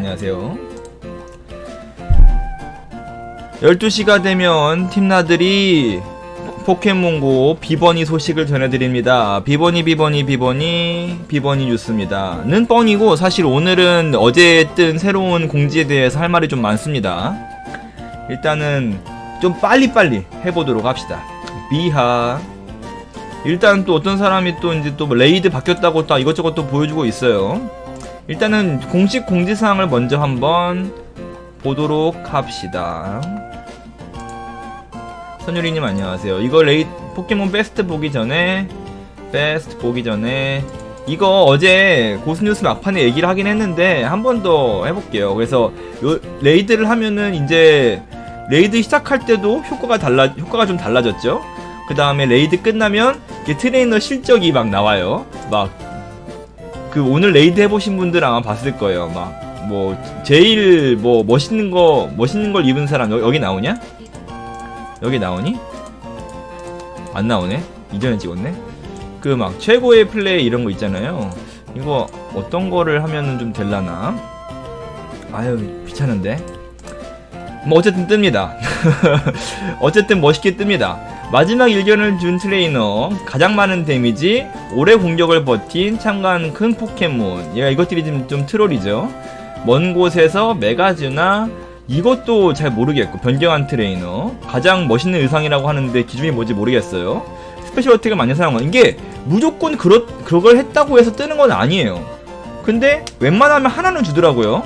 안녕하세요. 12시가 되면 팀나들이 포켓몬고 비버니 소식을 전해드립니다. 비버니 비버니 비버니 비버니 뉴스입니다. 는 뻥이고 사실 오늘은 어제 뜬 새로운 공지에 대해서 할 말이 좀 많습니다. 일단은 좀 빨리빨리 해보도록 합시다. 비하 일단 또 어떤 사람이 또 이제 또뭐 레이드 바뀌었다고 또 이것저것 또 보여주고 있어요. 일단은 공식 공지사항을 먼저 한번 보도록 합시다. 선유리님 안녕하세요. 이거 레이 포켓몬 베스트 보기 전에 베스트 보기 전에 이거 어제 고스뉴스 막판에 얘기를 하긴 했는데 한 번 더 해볼게요. 그래서 요 레이드를 하면은 이제 레이드 시작할 때도 효과가 달라 효과가 좀 달라졌죠. 그 다음에 레이드 끝나면 트레이너 실적이 막 나와요. 막 그 오늘 레이드 해보신 분들 아마 봤을 거예요. 막 뭐 제일 뭐 멋있는 거 멋있는 걸 입은 사람 여, 여기 나오냐? 여기 나오니? 안 나오네. 이전에 찍었네. 그 막 최고의 플레이 이런 거 있잖아요. 이거 어떤 거를 하면은 좀 될라나? 아유 귀찮은데. 뭐 어쨌든 뜹니다. 어쨌든 멋있게 뜹니다. 마지막 일견을 준 트레이너, 가장 많은 데미지, 오래 공격을 버틴 참가한 큰 포켓몬. 얘가 이것들이 좀, 좀 트롤이죠. 먼 곳에서 메가즈나 이것도 잘 모르겠고 변경한 트레이너 가장 멋있는 의상이라고 하는데 기준이 뭔지 모르겠어요. 스페셜 어택을 많이 사용한 이게 무조건 그렇 그걸 했다고 해서 뜨는 건 아니에요. 근데 웬만하면 하나는 주더라고요.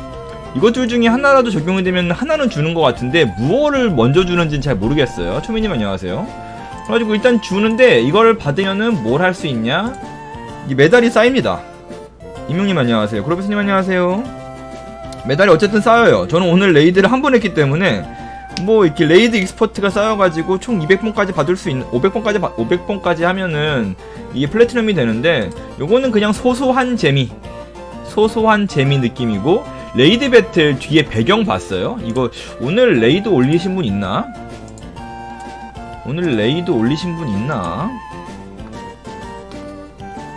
이것들 중에 하나라도 적용이 되면 하나는 주는 것 같은데 무엇을 먼저 주는지는 잘 모르겠어요. 초미님 안녕하세요. 그래가지고 일단 주는데 이걸 받으면은 뭘 할 수 있냐? 이 메달이 쌓입니다. 이명님 안녕하세요. 그로베스님 안녕하세요. 메달이 어쨌든 쌓여요. 저는 오늘 레이드를 한 번 했기 때문에 뭐 이렇게 레이드 익스퍼트가 쌓여가지고 총 200번까지 받을 수 있는 500번까지 500번까지 하면은 이게 플래티넘이 되는데 요거는 그냥 소소한 재미 소소한 재미 느낌이고 레이드 배틀 뒤에 배경 봤어요? 이거 오늘 레이드 올리신 분 있나? 오늘 레이드 올리신 분 있나?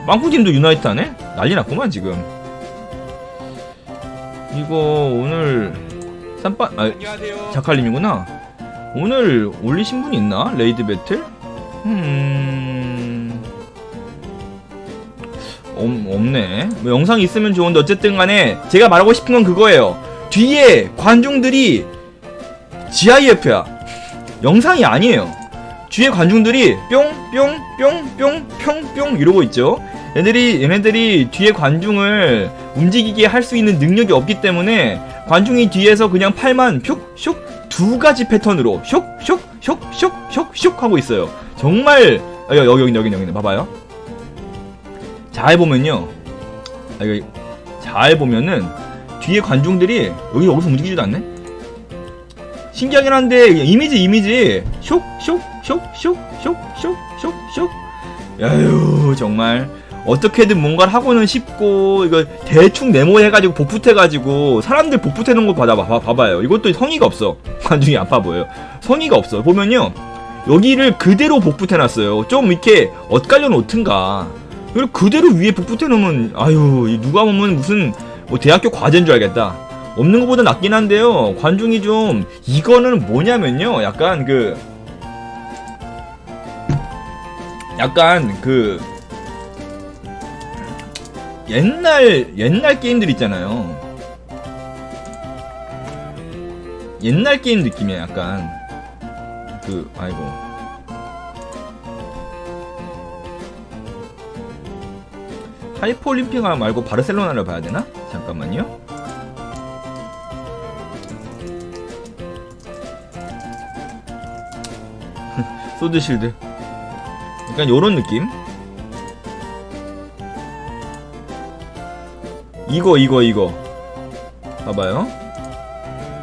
망쿠팀도 유나이트 하네? 난리 났구만 지금 이거 오늘 쌈빠 아 안녕하세요. 자칼님이구나 오늘 올리신 분 있나? 레이드 배틀? 음... 없, 없네 뭐 영상 있으면 좋은데 어쨌든 간에 제가 말하고 싶은 건 그거예요 뒤에 관중들이 GIF야 영상이 아니에요 뒤에 관중들이 뿅뿅뿅뿅뿅뿅 이러고 있죠 얘네들이 얘네들이 뒤에 관중을 움직이게 할 수 있는 능력이 없기 때문에 관중이 뒤에서 그냥 팔만 슉슉 두 가지 패턴으로 슉슉슉슉슉슉 하고 있어요. 정말 아, 여기 여기 여기 여기 봐봐요. 잘 보면요. 아, 여기 잘 보면은 뒤에 관중들이 여기 여기서 움직이지도 않네. 신기하긴 한데 이미지 이미지 슉슉 슉슉슉슉슉슉 야유 정말 어떻게든 뭔가를 하고는 싶고 이거 대충 네모해가지고 복붙해가지고 사람들 복붙해놓은 거 봐봐 봐, 봐봐요. 이것도 성의가 없어. 관중이 아파 보여요. 성의가 없어. 보면요. 여기를 그대로 복붙해놨어요. 좀 이렇게 엇갈려 놓든가. 이걸 그대로 위에 복붙해놓으면 아유 이 누가 보면 무슨 뭐 대학교 과제인 줄 알겠다. 없는 것보다 낫긴 한데요. 관중이 좀 이거는 뭐냐면요. 약간 그 약간 그 옛날 옛날 게임들 있잖아요. 옛날 게임 느낌이야 약간 그 아이고 하이퍼 올림픽 말고 바르셀로나를 봐야 되나? 잠깐만요. 소드 실드 약간 요런 느낌? 이거 이거 이거. 봐봐요.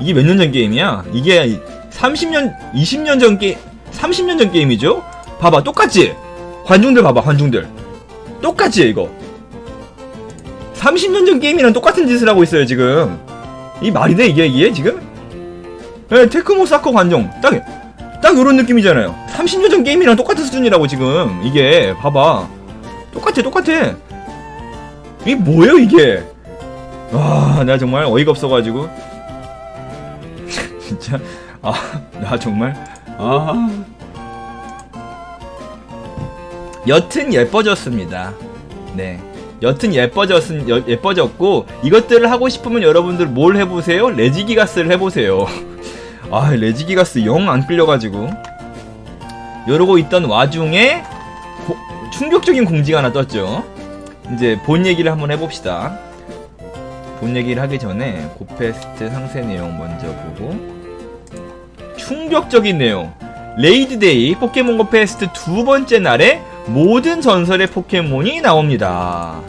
이게 몇 년 전 게임이야? 이게 30년 20년 전 게임 30년 전 게임이죠? 봐봐 똑같지? 관중들 봐봐 관중들. 똑같지 이거? 30년 전 게임이랑 똑같은 짓을 하고 있어요 지금. 이 말이 돼 이게 이게 지금? 네, 테크모 사커 관중 딱 딱 요런 느낌이잖아요 30년 전 게임이랑 똑같은 수준이라고 지금 이게 봐봐 똑같아 똑같아 이게 뭐예요 이게 와, 나 정말 어이가 없어가지고. 진짜, 아, 나 정말. 아. 여튼 예뻐졌습니다. 네. 여튼 예뻐졌은, 여- 예뻐졌고, 이것들을 하고 싶으면 여러분들 뭘 해보세요? 레지기가스를 해보세요. 아, 레지기가스 영 안 끌려가지고. 이러고 있던 와중에, 고- 충격적인 공지가 하나 떴죠. 이제 본 얘기를 한번 해봅시다. 본 얘기를 하기 전에 고페스트 상세 내용 먼저 보고 충격적인 내용 레이드데이 포켓몬고 페스트 두 번째 날에 모든 전설의 포켓몬이 나옵니다.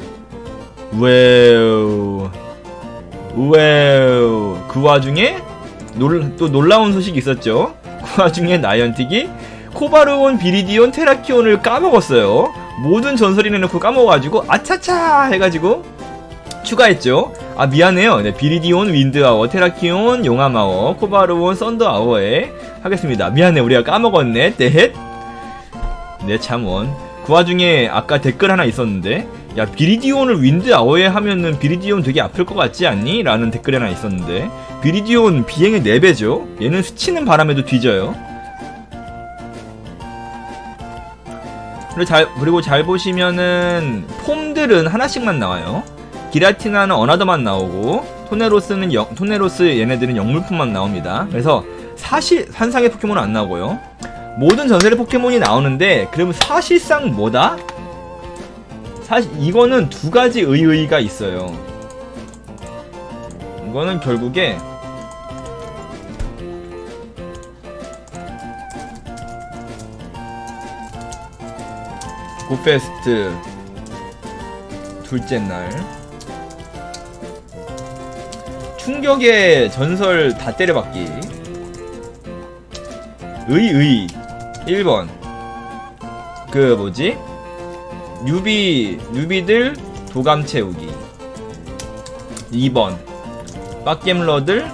왜우 왜우 그 와중에 놀, 또 놀라운 소식이 있었죠. 그 와중에 나이언틱이 코바르온, 비리디온, 테라키온을 까먹었어요. 모든 전설이 내 놓고 까먹어가지고 아차차 해가지고 추가했죠. 아 미안해요. 네, 비리디온, 윈드아워, 테라키온, 용암아워, 코바르온, 썬더아워에 하겠습니다. 미안해 우리가 까먹었네. 떼헷. 네 참원. 그 와중에 아까 댓글 하나 있었는데 야 비리디온을 윈드 아워에 하면은 비리디온 되게 아플 것 같지 않니? 라는 댓글이 하나 있었는데 비리디온 비행의 4배죠. 얘는 스치는 바람에도 뒤져요. 그리고 잘, 그리고 잘 보시면은 폼들은 하나씩만 나와요. 기라티나는 어나더만 나오고 토네로스는 영, 토네로스 얘네들은 영물품만 나옵니다. 그래서 사실 환상의 포켓몬은 안 나오고요. 모든 전설의 포켓몬이 나오는데 그러면 사실상 뭐다? 사실 이거는 두 가지 의의가 있어요. 이거는 결국에 고페스트 둘째 날. 충격의 전설 다 때려박기. 의의. 1번. 그 뭐지 뉴비 뉴비들 도감 채우기 2번 빡겜러들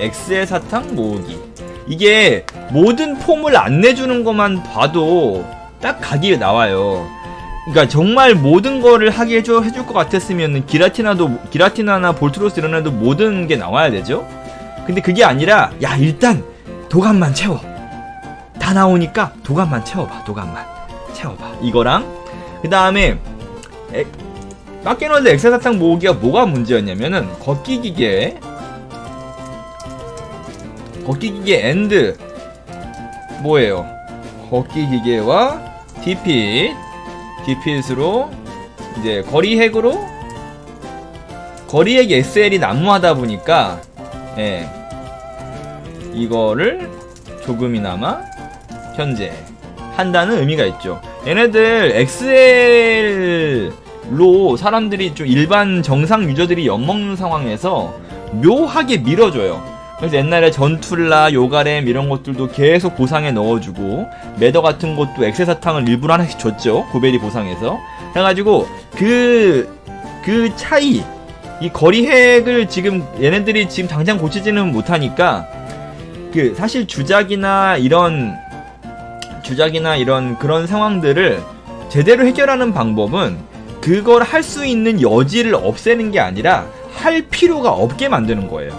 엑스의 사탕 모으기 이게 모든 폼을 안 내주는 것만 봐도 딱 각이 나와요. 그러니까 정말 모든 거를 하게 해줘 해줄 것 같았으면 기라티나도 기라티나나 볼트로스 이런 애도 모든 게 나와야 되죠. 근데 그게 아니라 야 일단 도감만 채워. 다 나오니까 도감만 채워봐. 도감만 채워봐. 이거랑 그 다음에 마케너드 엑사사탕 모으기가 뭐가 문제였냐면은 걷기 기계 걷기 기계 엔드 뭐예요? 걷기 기계와 디핏 디핏으로 이제 거리 핵으로 거리 핵 SL이 난무하다 보니까 예 이거를 조금이나마 현재 한다는 의미가 있죠. 얘네들 XL로 사람들이 좀 일반 정상 유저들이 엿먹는 상황에서 묘하게 밀어줘요. 그래서 옛날에 전툴라, 요가렘 이런 것들도 계속 보상에 넣어주고 매더 같은 것도 엑셀 사탕을 일부러 하나씩 줬죠. 고베리 보상에서. 해가지고 그, 그 차이, 이 거리 핵을 지금 얘네들이 지금 당장 고치지는 못하니까 그 사실 주작이나 이런 주작이나 이런 그런 상황들을 제대로 해결하는 방법은 그걸 할 수 있는 여지를 없애는 게 아니라 할 필요가 없게 만드는 거예요.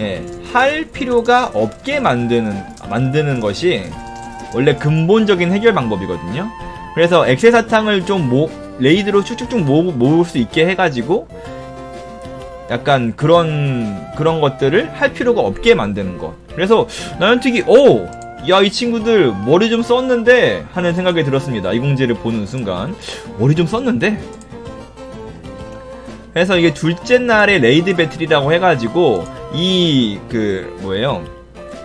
예, 할 필요가 없게 만드는 만드는 것이 원래 근본적인 해결 방법이거든요. 그래서 엑셀 사탕을 좀 모, 레이드로 쭉쭉쭉 모, 모을 수 있게 해가지고 약간 그런 그런 것들을 할 필요가 없게 만드는 것. 그래서 나연특이 오, 야 이 친구들 머리 좀 썼는데 하는 생각이 들었습니다. 이 공지를 보는 순간 머리 좀 썼는데. 그래서 이게 둘째 날의 레이드 배틀이라고 해가지고 이 그 뭐예요?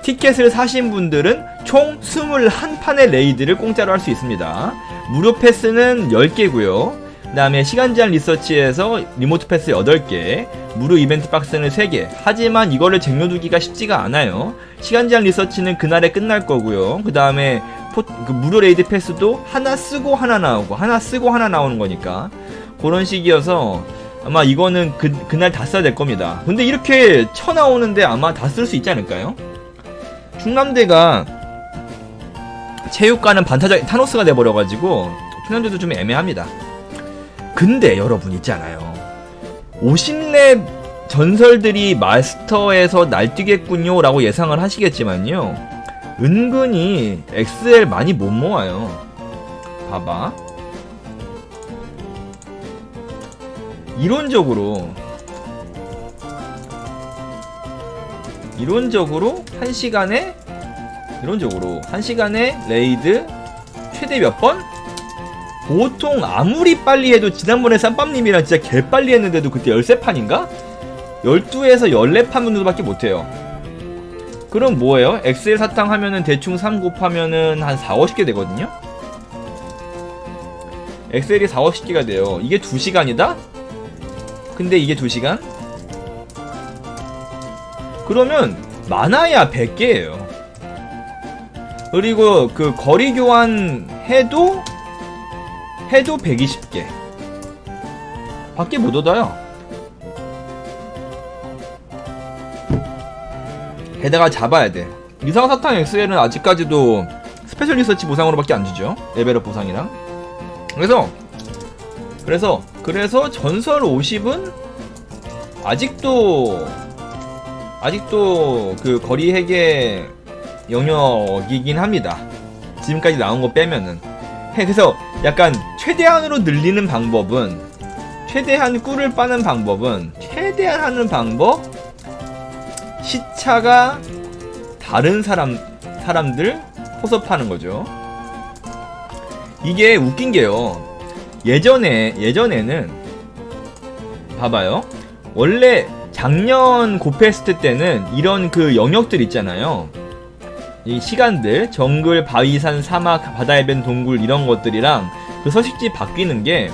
티켓을 사신 분들은 총 21판의 레이드를 공짜로 할 수 있습니다. 무료 패스는 10개고요. 그 다음에 시간 제한 리서치에서 리모트 패스 8개, 무료 이벤트 박스는 3개. 하지만 이거를 쟁여두기가 쉽지가 않아요. 시간 제한 리서치는 그날에 끝날 거고요. 그 다음에 그 무료 레이드 패스도 하나 쓰고 하나 나오고, 하나 쓰고 하나 나오는 거니까. 그런 식이어서 아마 이거는 그, 그날 다 써야 될 겁니다. 근데 이렇게 쳐 나오는데 아마 다 쓸 수 있지 않을까요? 충남대가 체육관은 반타작 타노스가 돼버려가지고 충남대도 좀 애매합니다. 근데 여러분 있잖아요. 50렙 전설들이 마스터에서 날뛰겠군요 라고 예상을 하시겠지만요. 은근히 XL 많이 못 모아요. 봐봐. 이론적으로 이론적으로 1시간에 이론적으로 1시간에 레이드 최대 몇 번? 보통 아무리 빨리 해도 지난번에 쌈밥님이랑 진짜 개빨리 했는데도 그때 13판인가? 12에서 14판 정도밖에 못해요 그럼 뭐예요? 엑셀 사탕 하면은 대충 3 곱하면은 한 4, 50개 되거든요? 엑셀이 4, 50개가 돼요 이게 2시간이다? 근데 이게 2시간? 그러면 많아야 100개예요 그리고 그 거리 교환 해도 해도 120개. 밖에 못 얻어요. 게다가 잡아야 돼. 이상사탕 XL은 아직까지도 스페셜 리서치 보상으로밖에 안 주죠. 레벨업 보상이랑. 그래서 그래서 그래서 전설 50은 아직도 아직도 그 거리 해계 영역이긴 합니다. 지금까지 나온 거 빼면은. 해, 그래서 약간 최대한으로 늘리는 방법은 최대한 꿀을 빠는 방법은 최대한 하는 방법 시차가 다른 사람 사람들 포섭하는 거죠. 이게 웃긴 게요. 예전에 예전에는 봐봐요. 원래 작년 고페스트 때는 이런 그 영역들 있잖아요. 이 시간들 정글, 바위 산, 사막, 바다해변, 동굴 이런 것들이랑 그 서식지 바뀌는 게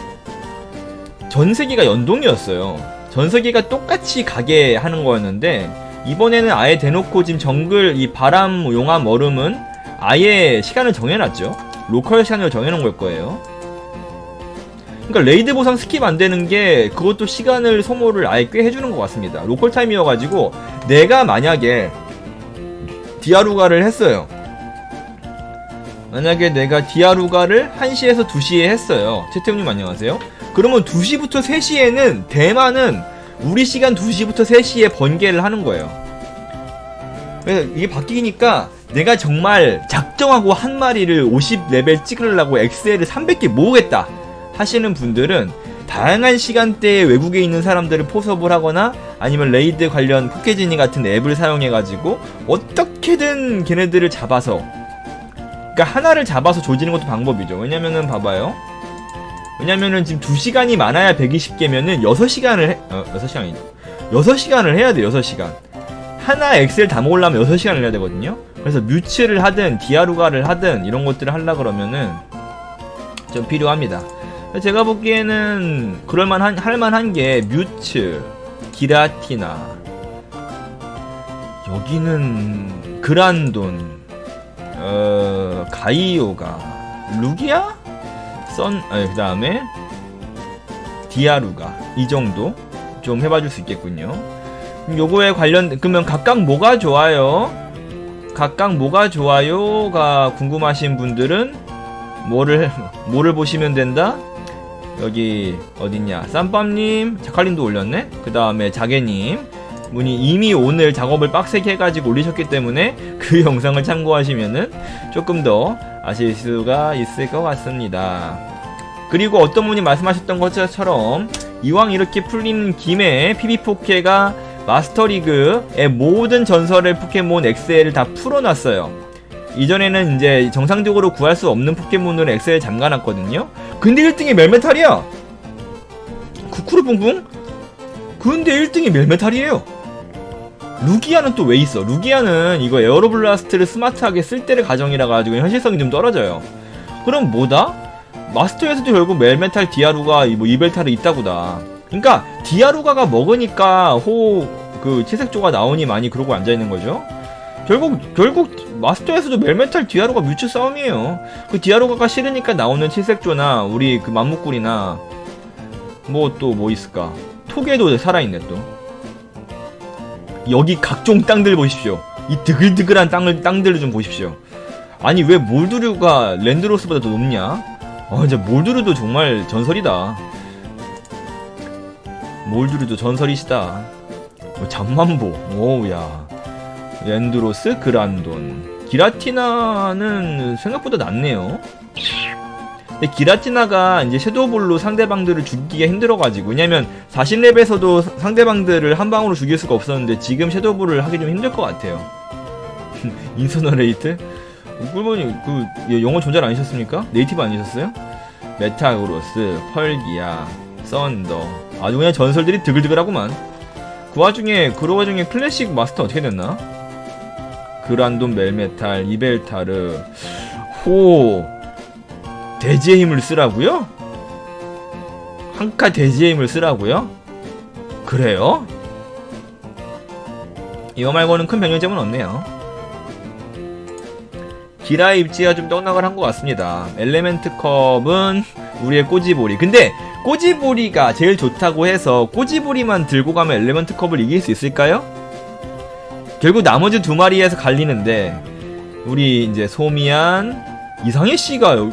전세기가 연동이었어요. 전세기가 똑같이 가게 하는 거였는데 이번에는 아예 대놓고 지금 정글 이 바람, 용암, 얼음은 아예 시간을 정해놨죠. 로컬 시간을 정해놓은 걸 거예요. 그러니까 레이드 보상 스킵 안 되는 게 그것도 시간을 소모를 아예 꽤 해주는 것 같습니다. 로컬 타임이어가지고 내가 만약에 디아루가를 했어요. 만약에 내가 디아루가를 1시에서 2시에 했어요. 채태훈님 안녕하세요. 그러면 2시부터 3시에는 대만은 우리 시간 2시부터 3시에 번개를 하는 거예요. 그래서 이게 바뀌니까 내가 정말 작정하고 한 마리를 50레벨 찍으려고 엑셀을 300개 모으겠다 하시는 분들은 다양한 시간대에 외국에 있는 사람들을 포섭을 하거나 아니면 레이드 관련 포켓지니 같은 앱을 사용해가지고 어떻게든 걔네들을 잡아서 그러니까 하나를 잡아서 조지는 것도 방법이죠. 왜냐면은 봐봐요. 왜냐면은 지금 2시간이 많아야 120개면은 6시간을 해, 어, 6시간이죠. 6시간을 해야 돼, 6시간. 하나 엑셀 다 모으려면 6시간을 해야 되거든요. 그래서 뮤츠를 하든 디아루가를 하든 이런 것들을 하려 그러면은 좀 필요합니다. 제가 보기에는 그럴만한 할만한 게 뮤츠, 기라티나 여기는 그란돈, 어 가이오가, 루기아, 선, 아니 그 다음에 디아루가 이 정도 좀 해봐줄 수 있겠군요. 요거에 관련 그러면 각각 뭐가 좋아요? 각각 뭐가 좋아요가 궁금하신 분들은 뭐를 뭐를 보시면 된다? 여기 어딨냐 쌈밤님 자칼님도 올렸네 그 다음에 자개님 분이 이미 오늘 작업을 빡세게 해가지고 올리셨기 때문에 그 영상을 참고하시면은 조금 더 아실 수가 있을 것 같습니다 그리고 어떤 분이 말씀하셨던 것처럼 이왕 이렇게 풀리는 김에 PB4K가 마스터리그의 모든 전설의 포켓몬 엑셀을 다 풀어놨어요 이전에는 이제 정상적으로 구할 수 없는 포켓몬을 엑셀에 잠가놨거든요. 근데 1등이 멜메탈이야. 쿠쿠르 뿡뿡? 근데 1등이 멜메탈이에요. 루기아는 또 왜 있어? 루기아는 이거 에어로블라스트를 스마트하게 쓸 때를 가정이라 가지고 현실성이 좀 떨어져요. 그럼 뭐다? 마스터에서도 결국 멜메탈 디아루가 뭐 이벨탈이 있다고다. 그러니까 디아루가가 먹으니까 호 그 채색조가 나오니 많이 그러고 앉아 있는 거죠. 결국 결국 마스터에서도 멜메탈 디아루가 뮤츠 싸움이에요. 그 디아루가가 싫으니까 나오는 칠색조나 우리 그 맘무꿀이나 뭐 또뭐 있을까? 토개도 살아있네 또. 여기 각종 땅들 보십시오. 이 드글드글한 땅을 땅들을 좀 보십시오. 아니 왜 몰두류가 랜드로스보다 더 높냐? 아 이제 몰두류도 정말 전설이다. 몰드르도 전설이시다. 어, 잠만보. 오우야. 렌드로스 그란돈. 기라티나는 생각보다 낫네요. 근데 기라티나가 이제 섀도우볼로 상대방들을 죽이기가 힘들어가지고 왜냐면 40렙에서도 상대방들을 한 방으로 죽일 수가 없었는데 지금 섀도우볼을 하기 좀 힘들 것 같아요. 인서너레이트? 꿀보니 그 영어 존잘 아니셨습니까? 네이티브 아니셨어요? 메타그로스, 펄기아, 썬더 아주 그냥 전설들이 드글드글하구만 그 와중에 그 와중에 클래식 마스터 어떻게 됐나? 그란돈 멜메탈, 이벨타르 호 대지의 힘을 쓰라고요? 한카 대지의 힘을 쓰라고요? 그래요? 이거 말고는 큰 변경점은 없네요. 기라 입지가 좀 떡락을 한 것 같습니다. 엘레멘트 컵은 우리의 꼬지보리. 근데 꼬지보리가 제일 좋다고 해서 꼬지보리만 들고 가면 엘레멘트 컵을 이길 수 있을까요? 결국 나머지 두 마리에서 갈리는데 우리 이제 소미안 이상해 씨가 여-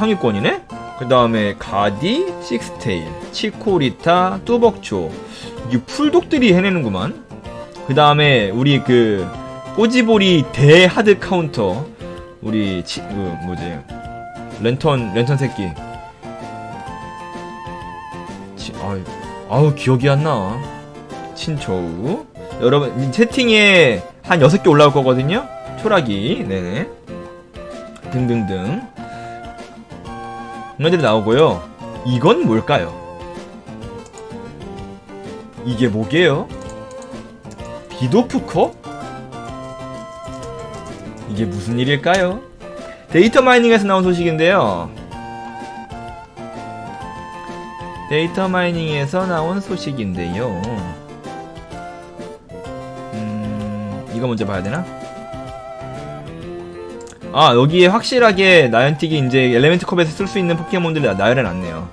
상위권이네? 그 다음에 가디, 식스테일, 치코리타, 뚜벅초. 이 풀독들이 해내는구만. 그 다음에 우리 그 꼬지보리 대하드 카운터. 우리 치, 그 뭐지? 랜턴 랜턴 새끼. 치, 아유, 아우 기억이 안나. 친초우. 여러분 이 채팅에 한 6개 올라올 거거든요? 초라기. 네네. 등등등 이런 들이 나오고요 이건 뭘까요 이게 뭐게요 비도프컵 이게 무슨 일일까요? 데이터 마이닝에서 나온 소식인데요. 데이터 마이닝에서 나온 소식인데요. 음, 이거 먼저 봐야 되나? 아, 여기에 확실하게 나연틱이 이제 엘레멘트 컵에서 쓸 수 있는 포켓몬들이 나- 나열해 놨네요.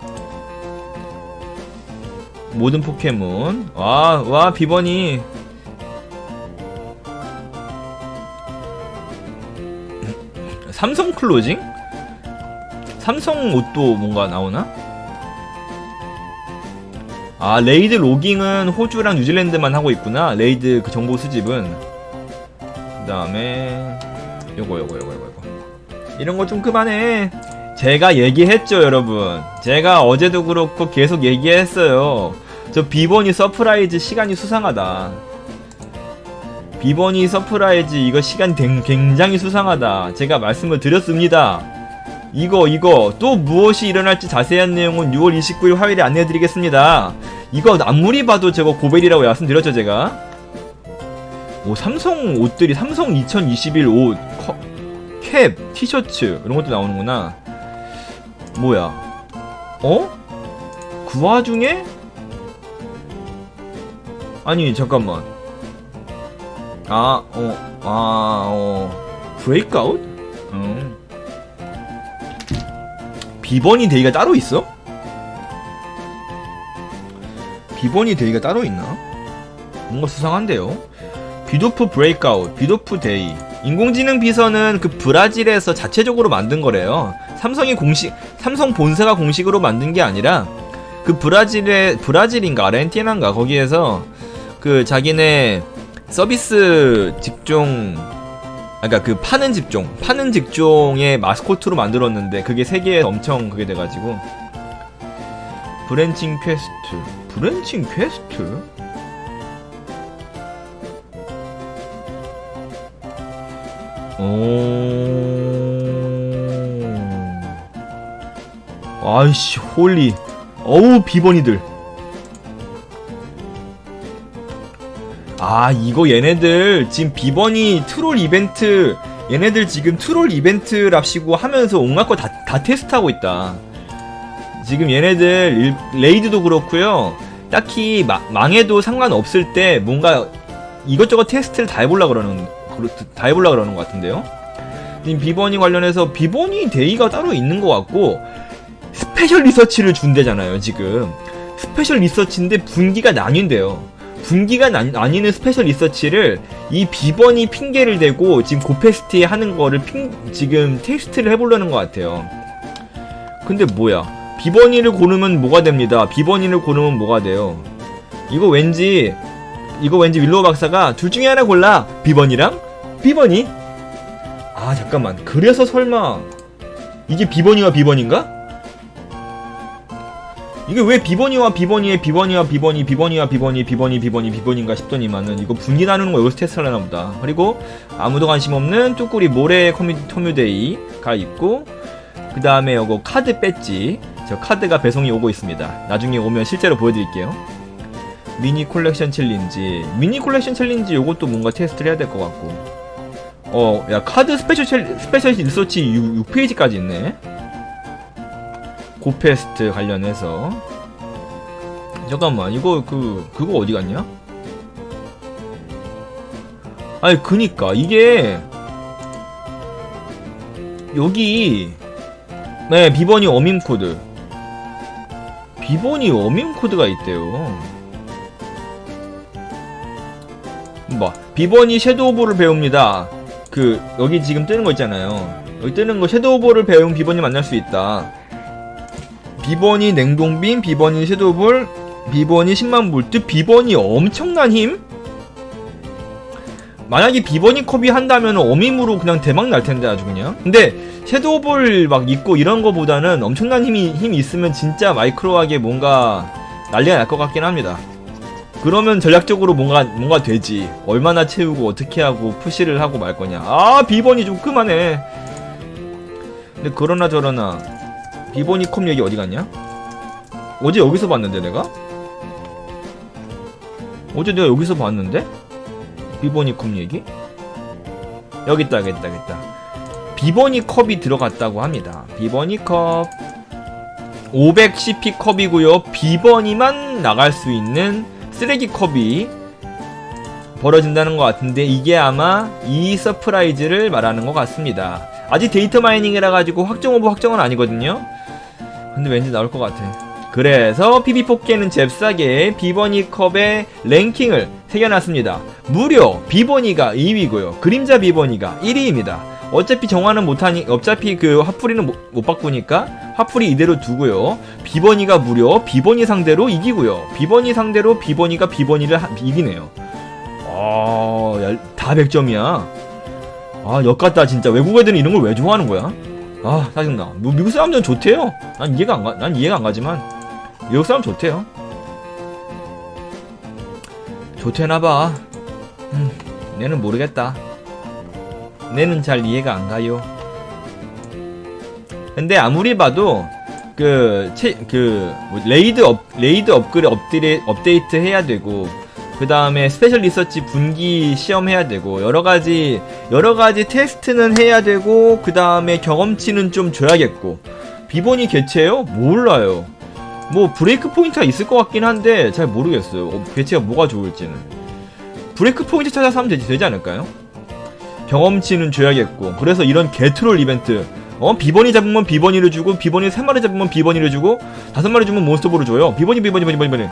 모든 포켓몬. 와, 와, 비번이 삼성 클로징? 삼성 옷도 뭔가 나오나? 아 레이드 로깅은 호주랑 뉴질랜드만 하고 있구나 레이드 그 정보 수집은 그 다음에 요거 요거 요거 요거 이런 거 좀 그만해 제가 얘기했죠 여러분 제가 어제도 그렇고 계속 얘기했어요 저 비버니 서프라이즈 시간이 수상하다 비버니 서프라이즈 이거 시간 댕- 굉장히 수상하다. 제가 말씀을 드렸습니다. 이거 이거 또 무엇이 일어날지 자세한 내용은 6월 29일 화요일에 안내해드리겠습니다. 이거 아무리 봐도 저거 고벨이라고 말씀드렸죠 제가. 오 삼성 옷들이 삼성 2021 옷, 커, 캡, 티셔츠 이런 것도 나오는구나. 뭐야? 어? 그 와중에? 아니 잠깐만. 아, 어, 아, 어, 브레이크아웃? 음. 비번이 데이가 따로 있어? 비번이 데이가 따로 있나? 뭔가 수상한데요? 비도프 브레이크아웃, 비도프 데이. 인공지능 비서는 그 브라질에서 자체적으로 만든 거래요. 삼성이 공식, 삼성 본사가 공식으로 만든 게 아니라 그 브라질의, 브라질인가 아르헨티나인가 거기에서 그 자기네 서비스 직종 아까 그 파는 직종 파는 직종의 마스코트로 만들었는데 그게 세계에 엄청 그게 돼가지고 브랜칭 퀘스트 브랜칭 퀘스트 오. 아이씨 홀리. 어우 비번이들. 아 이거 얘네들 지금 비번이 트롤 이벤트 얘네들 지금 트롤 이벤트랍시고 하면서 온갖 거다 다 테스트하고 있다. 지금 얘네들 일- 레이드도 그렇고요. 딱히 마- 망해도 상관없을 때 뭔가 이것저것 테스트를 다 해보려 그러는 다 해보려 그러는 것 같은데요 비번이 관련해서 비번이 데이가 따로 있는 것 같고 스페셜 리서치를 준대잖아요 지금 스페셜 리서치인데 분기가 나뉜대요 분기가 나, 나뉘는 스페셜 리서치를 이 비번이 핑계를 대고 지금 고페스티에 하는 거를 핑, 지금 테스트를 해보려는 것 같아요. 근데 뭐야? 비번이를 고르면 뭐가 됩니다. 비번이를 고르면 뭐가 돼요? 이거 왠지 이거 왠지 윌로우 박사가 둘 중에 하나 골라 비번이랑 비번이? 아 잠깐만. 그래서 설마 이게 비번이와 비번인가? 이게 왜 비번이와 비번이의 비번이와 비번이 비번이와 비번이 비번이 비번이 비번인가 싶더니만은 이거 분기 나누는 거 여기서 테스트 하려나 보다. 그리고 아무도 관심 없는 뚜꾸리 모래 커뮤니티 토뮤데이가 있고 그 다음에 요거 카드 배지. 저 카드가 배송이 오고 있습니다. 나중에 오면 실제로 보여드릴게요. 미니 콜렉션 챌린지. 미니 콜렉션 챌린지 요것도 뭔가 테스트를 해야 될 것 같고 어 야 카드 스페셜 챌 스페셜 리서치 6, 6페이지까지 있네. 고페스트 관련해서. 잠깐만 이거 그 그거 어디 갔냐? 아니 그니까 이게 여기 네 비번이 어밈 코드. 비번이 어밈 코드가 있대요. 뭐 비번이 섀도우 볼을 배웁니다 그 여기 지금 뜨는 거 있잖아요 여기 뜨는 거 섀도우볼을 배운 비번이 만날 수 있다 비번이 냉동빔, 비번이 섀도우볼, 비번이 10만 볼트, 비번이 엄청난 힘? 만약에 비번이 컵이 한다면 어밈으로 그냥 대박 날 텐데 아주 그냥. 근데 섀도우볼 막 있고 이런 거보다는 엄청난 힘이 힘이 있으면 진짜 마이크로하게 뭔가 난리가 날 것 같긴 합니다. 그러면 전략적으로 뭔가 뭔가 되지. 얼마나 채우고 어떻게 하고 푸시를 하고 말 거냐. 아 비번이 좀 그만해. 근데 그러나 저러나 비보니콤 얘기 어디 갔냐? 어제 여기서 봤는데 내가? 어제 내가 여기서 봤는데? 비보니컵 얘기? 여기 있다 여기 있다 여기 있다 비보니컵이 들어갔다고 합니다 비보니컵 510p 컵이고요 비버니만 나갈 수 있는 쓰레기 컵이 벌어진다는 것 같은데 이게 아마 이 서프라이즈를 말하는 것 같습니다 아직 데이터 마이닝이라 가지고 확정 오브 확정은 아니거든요 근데 왠지 나올 것 같아. 그래서 PB4K는 잽싸게 비버니 컵의 랭킹을 새겨놨습니다. 무려 비버니가 2위고요. 그림자 비버니가 1위입니다. 어차피 정화는 못하니 어차피 그 화풀이는 못, 못 바꾸니까 화풀이 이대로 두고요. 비버니가 무려 비버니 상대로 이기고요. 비버니 상대로 비버니가 비버니를 하, 이기네요. 아, 야, 다 100점이야. 아, 역같다 진짜. 외국 애들은 이런 걸 왜 좋아하는 거야? 아 짜증나 뭐, 미국 사람들은 좋대요 난 이해가 안 가, 난 이해가 안 가지만 미국 사람 좋대요 좋대나 봐 음, 내는 모르겠다 내는 잘 이해가 안 가요 근데 아무리 봐도 그, 채, 그, 뭐 레이드 업, 레이드 업그레이드 업데이트, 업데이트 해야 되고, 그 다음에 스페셜 리서치 분기 시험해야 되고 여러 가지 여러 가지 테스트는 해야 되고 그 다음에 경험치는 좀 줘야겠고 비번이 개체요? 몰라요. 뭐 브레이크 포인트가 있을 것 같긴 한데 잘 모르겠어요. 어, 개체가 뭐가 좋을지는 브레이크 포인트 찾아서 하면 되지, 되지 않을까요? 경험치는 줘야겠고 그래서 이런 개트롤 이벤트 어 비번이 잡으면 비번이를 주고 비번이 세 마리 잡으면 비번이를 주고 다섯 마리 주면 몬스터볼을 줘요. 비번이 비번이 비번이 비번이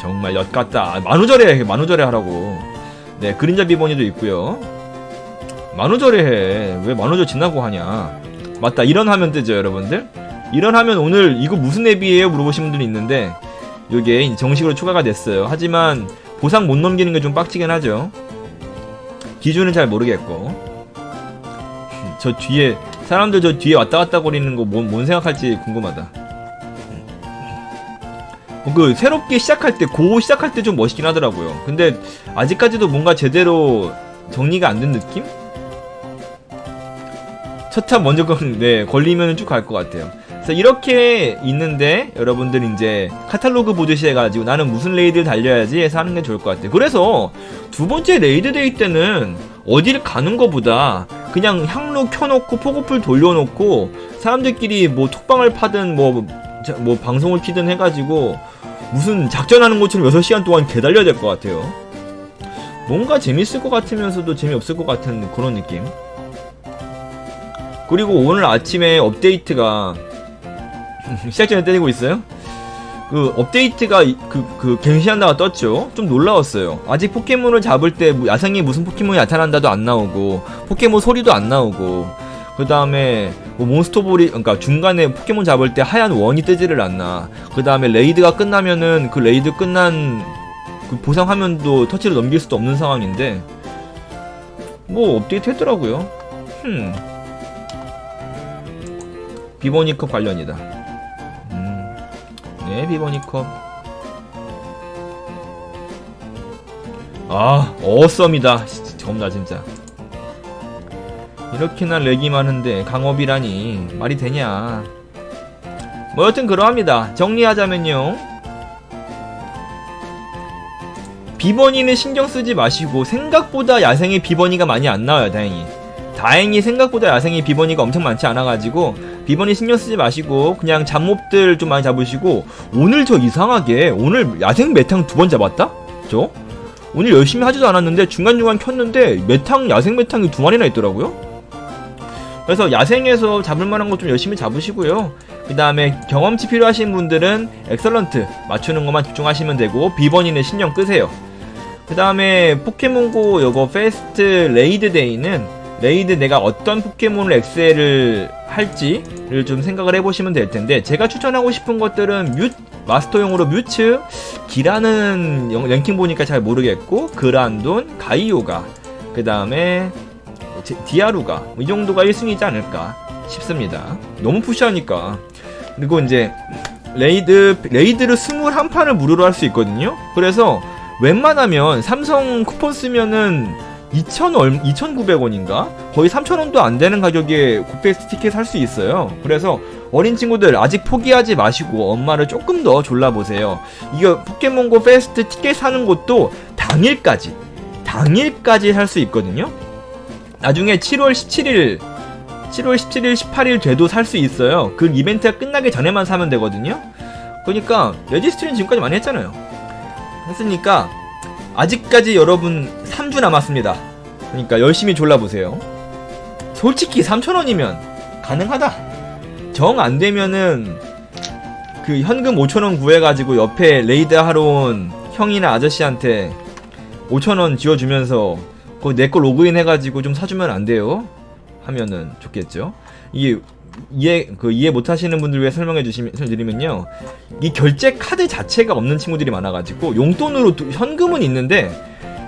정말 엿 같다. 만우절에 해, 만우절에 하라고. 네, 그림자 비번이도 있고요. 만우절에 해. 왜 만우절 지나고 하냐? 맞다. 이런 하면 되죠, 여러분들. 이런 하면 오늘 이거 무슨 앱이에요? 물어보신 분들이 있는데 이게 정식으로 추가가 됐어요. 하지만 보상 못 넘기는 게 좀 빡치긴 하죠. 기준은 잘 모르겠고. 저 뒤에 사람들 저 뒤에 왔다 갔다 거리는 거 뭔, 뭔 생각할지 궁금하다. 그 새롭게 시작할 때 고 시작할 때 좀 멋있긴 하더라고요. 근데 아직까지도 뭔가 제대로 정리가 안 된 느낌? 첫차 먼저 걸, 네, 걸리면 쭉 갈 것 같아요. 그래서 이렇게 있는데 여러분들 이제 카탈로그 보듯이 해가지고 나는 무슨 레이드를 달려야지 해서 하는 게 좋을 것 같아요. 그래서 두 번째 레이드 데이 때는 어디를 가는 것보다 그냥 향로 켜놓고 포고풀 돌려놓고 사람들끼리 뭐 톡방을 파든 뭐, 자- 뭐 방송을 키든 해가지고 무슨 작전하는 것처럼 6시간 동안 개달려야 될 것 같아요. 뭔가 재밌을 것 같으면서도 재미없을 것 같은 그런 느낌. 그리고 오늘 아침에 업데이트가 시작 전에 때리고 있어요? 그 업데이트가 이- 그, 그 갱신한다가 떴죠? 좀 놀라웠어요. 아직 포켓몬을 잡을 때뭐 야생에 무슨 포켓몬이 나타난다도 안 나오고 포켓몬 소리도 안 나오고 그 다음에 뭐 몬스터볼이 그러니까 중간에 포켓몬 잡을 때 하얀 원이 뜨지를 않나 그 다음에 레이드가 끝나면은 그 레이드 끝난 그 보상 화면도 터치로 넘길 수도 없는 상황인데 뭐 업데이트 했더라고요 흠 비버니컵 관련이다 음, 네 비버니컵. 아 어썸이다. 겁나 진짜. 이렇게나 렉이 많은데 강업이라니 말이 되냐. 뭐 여튼 그러합니다. 정리하자면요. 비버니는 신경 쓰지 마시고 생각보다 야생의 비버니가 많이 안 나와요 다행히. 다행히 생각보다 야생의 비버니가 엄청 많지 않아가지고 비버니 신경 쓰지 마시고 그냥 잡몹들 좀 많이 잡으시고 오늘 저 이상하게 오늘 야생 메탕 두 번 잡았다? 저? 오늘 열심히 하지도 않았는데 중간중간 켰는데 메탕 야생 메탕이 두 마리나 있더라고요 그래서 야생에서 잡을 만한 거좀 열심히 잡으시고요. 그 다음에 경험치 필요하신 분들은 엑설런트 맞추는 것만 집중하시면 되고 비번이는 신경 끄세요. 그 다음에 포켓몬고 요거 페스트 레이드 데이는 레이드 내가 어떤 포켓몬을 엑셀을 할지를 좀 생각을 해보시면 될 텐데 제가 추천하고 싶은 것들은 뮤 마스터용으로 뮤츠 기라는 영- 랭킹 보니까 잘 모르겠고 그란돈 가이오가 그 다음에 제- 디아루가 뭐이 정도가 1순위지 않을까 싶습니다. 너무 푸시하니까. 그리고 이제 레이드 레이드를 21판을 무료로 할 수 있거든요. 그래서 웬만하면 삼성 쿠폰 쓰면은 2,000 얼, 2,900원인가? 거의 3,000원도 안 되는 가격에 굿베이스 티켓 살 수 있어요. 그래서 어린 친구들 아직 포기하지 마시고 엄마를 조금 더 졸라보세요. 이거 포켓몬고 페스트 티켓 사는 것도 당일까지 당일까지 살 수 있거든요. 나중에 7월 17일 7월 17일 18일 돼도 살 수 있어요 그 이벤트가 끝나기 전에만 사면 되거든요 그러니까 레지스트리는 지금까지 많이 했잖아요 했으니까 아직까지 여러분 3주 남았습니다 그러니까 열심히 졸라보세요 솔직히 3,000원이면 가능하다 정 안 되면은 그 현금 5,000원 구해가지고 옆에 레이드 하러 온 형이나 아저씨한테 5,000원 지워주면서 거기 내거 로그인 해가지고 좀 사주면 안 돼요? 하면은 좋겠죠. 이게 이해 그 이해 못 하시는 분들 위해 설명해 주시면 드리면요, 이 결제 카드 자체가 없는 친구들이 많아 가지고 용돈으로 도- 현금은 있는데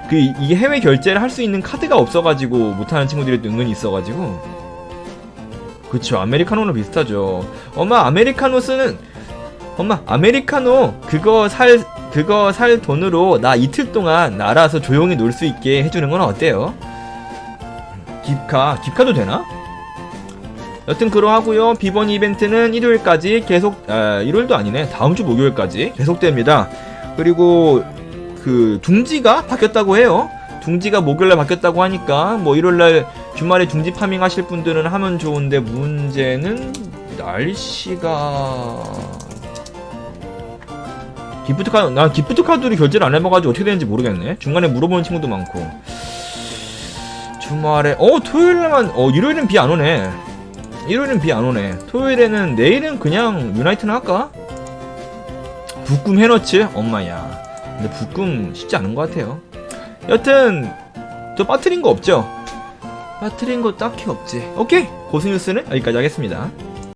그 이게 해외 결제를 할 수 있는 카드가 없어 가지고 못 하는 친구들이 은근히 있어 가지고 그쵸 아메리카노랑 비슷하죠. 엄마 아메리카노 쓰는 엄마 아메리카노 그거 살 그거 살 돈으로 나 이틀 동안 알아서 조용히 놀 수 있게 해주는 건 어때요? 깁카 깁카도 되나? 여튼 그러하고요. 비번 이벤트는 일요일까지 계속 아, 일요일도 아니네. 다음 주 목요일까지 계속됩니다. 그리고 그 둥지가 바뀌었다고 해요. 둥지가 목요일날 바뀌었다고 하니까 뭐 일요일날 주말에 둥지 파밍 하실 분들은 하면 좋은데 문제는 날씨가 기프트 카드 난 기프트 카드를 결제를 안 해봐가지고 어떻게 되는지 모르겠네. 중간에 물어보는 친구도 많고. 주말에 어 토요일에만 어 일요일은 비 안 오네 일요일은 비 안 오네. 토요일에는 내일은 그냥 유나이트나 할까? 북금 해놓지 엄마야. 근데 북금 쉽지 않은 것 같아요. 여튼 저 빠트린 거 없죠? 빠트린 거 딱히 없지. 오케이. 고스뉴스는 여기까지 하겠습니다